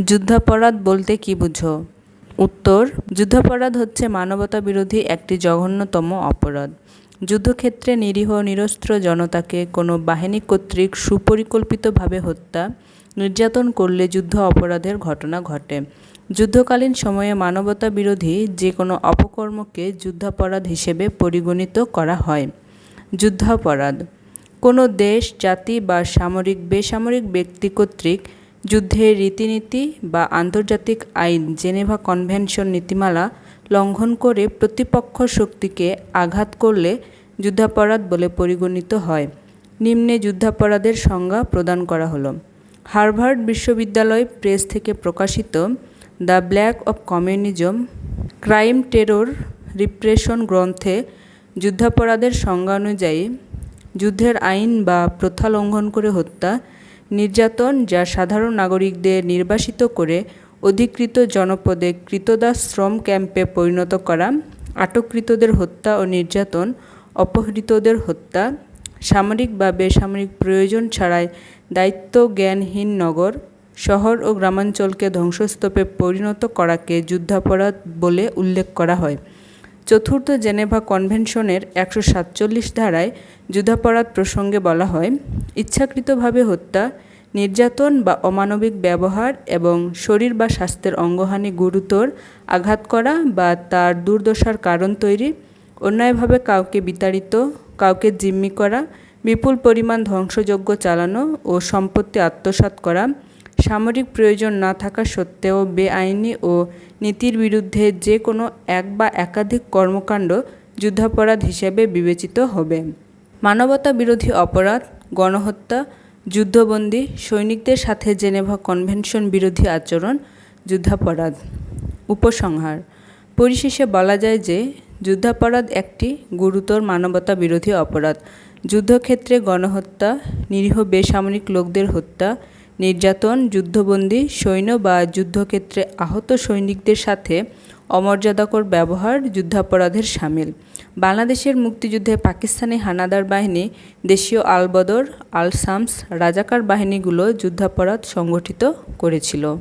যুদ্ধাপরাধ বলতে কি বুঝো? উত্তর, যুদ্ধাপরাধ হচ্ছে মানবতা বিরোধী একটি জঘন্যতম অপরাধ। যুদ্ধক্ষেত্রে নিরীহ নিরস্ত্র জনতাকে কোনো বাহিনী কর্তৃক সুপরিকল্পিতভাবে হত্যা, নির্যাতন করলে যুদ্ধ অপরাধের ঘটনা ঘটে। যুদ্ধকালীন সময়ে মানবতা বিরোধী যে কোনো অপকর্মকে যুদ্ধাপরাধ হিসেবে পরিগণিত করা হয়। যুদ্ধাপরাধ। কোনো দেশ, জাতি বা সামরিক, বেসামরিক ব্যক্তি কর্তৃক যুদ্ধের রীতিনীতি বা আন্তর্জাতিক আইন জেনেভা কনভেনশন নীতিমালা লঙ্ঘন করে প্রতিপক্ষ শক্তিকে আঘাত করলে যুদ্ধাপরাধ বলে পরিগণিত হয়। নিম্নে যুদ্ধাপরাধের সংজ্ঞা প্রদান করা হলো। হার্ভার্ড বিশ্ববিদ্যালয় প্রেস থেকে প্রকাশিত the black of communism crime terror repression গ্রন্থে যুদ্ধাপরাধের সংজ্ঞা অনুযায়ী, যুদ্ধের আইন বা প্রথা লঙ্ঘন করে হত্যা নির্যাতন যা সাধারণ নাগরিকদের নির্বাসিত করে অধিকৃত জনপদে কৃতদাস শ্রম ক্যাম্পে পরিণত করা, আটককৃতদের হত্যা ও নির্যাতন, অপহৃতদের হত্যা, সামরিক বা বেসামরিক প্রয়োজন ছাড়াই দায়িত্ব জ্ঞানহীন নগর, শহর ও গ্রামাঞ্চলকে ধ্বংসস্তূপে পরিণত করাকে যুদ্ধাপরাধ বলে উল্লেখ করা হয়। চতুর্থ জেনেভা কনভেনশনের একশো সাতচল্লিশ ধারায় যুদ্ধাপরাধ প্রসঙ্গে বলা হয়, ইচ্ছাকৃতভাবে হত্যা, নির্যাতন বা অমানবিক ব্যবহার এবং শরীর বা স্বাস্থ্যের অঙ্গহানি গুরুতর আঘাত করা বা তার দুর্দশার কারণ তৈরি, অন্যায়ভাবে কাউকে বিতাড়িত, কাউকে জিম্মি করা, বিপুল পরিমাণ ধ্বংসযজ্ঞ চালানো ও সম্পত্তি আত্মসাৎ করা সামরিক প্রয়োজন না থাকা সত্ত্বেও বেআইনি ও নীতির বিরুদ্ধে যে কোনো এক বা একাধিক কর্মকাণ্ড যুদ্ধাপরাধ হিসেবে বিবেচিত হবে। মানবতা বিরোধী অপরাধ, গণহত্যা, যুদ্ধবন্দী, সৈনিকদের সাথে জেনেভা কনভেনশন বিরোধী আচরণ, যুদ্ধাপরাধ। উপসংহার, পরিশেষে বলা যায় যে যুদ্ধাপরাধ একটি গুরুতর মানবতা বিরোধী অপরাধ। যুদ্ধক্ষেত্রে গণহত্যা, নিরীহ বেসামরিক লোকদের হত্যা নির্যাতন, যুদ্ধবন্দী, সৈন্য বা যুদ্ধক্ষেত্রে আহত সৈনিকদের সাথে অমর্যাদাকর ব্যবহার, যুদ্ধাপরাধের সামিল। বাংলাদেশের মুক্তিযুদ্ধে পাকিস্তানি হানাদার বাহিনী, দেশীয় আলবদর, আলসামস, রাজাকার বাহিনীগুলো যুদ্ধাপরাধ সংগঠিত করেছিল।